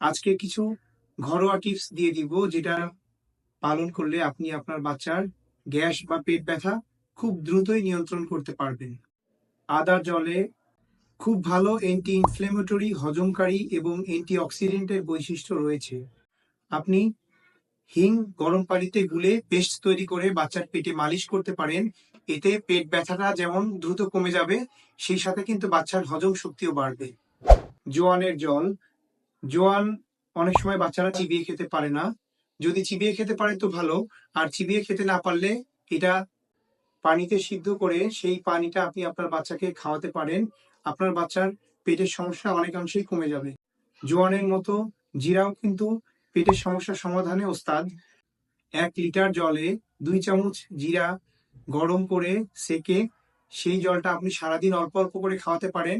আজকে কিছু ঘরোয়া টিপস দিয়ে দিব যেটা পালন করলে আপনি আপনার বাচ্চার গ্যাস বা পেট ব্যথা খুব দ্রুতই নিয়ন্ত্রণ করতে পারবেন। আদার জলে খুব ভালো অ্যান্টি ইনফ্লেমেটরি হজমকারী এবং অ্যান্টি অক্সিডেন্টের বৈশিষ্ট্য রয়েছে। আপনি হিং গরম পানিতে গুলে পেস্ট তৈরি করে বাচ্চার পেটে মালিশ করতে পারেন। এতে পেট ব্যথাটা যেমন দ্রুত কমে যাবে, সেই সাথে কিন্তু বাচ্চার হজম শক্তিও বাড়বে। জোয়ানের জল জোয়ান অনেক সময় বাচ্চারা চিবিয়ে খেতে পারে না। যদি চিবিয়ে খেতে পারে তো ভালো, আর চিবিয়ে খেতে না পারলে এটা পানিতে সিদ্ধ করে সেই পানিটা আপনি আপনার বাচ্চাকে খাওয়াতে পারেন। আপনার বাচ্চার পেটের সমস্যা অনেকাংশেই কমে যাবে। জোয়ানের মতো জিরাও কিন্তু পেটের সমস্যার সমাধানে ওস্তাদ। এক লিটার জলে দুই চামচ জিরা গরম করে সেকে সেই জলটা আপনি সারাদিন অল্প অল্প করে খাওয়াতে পারেন।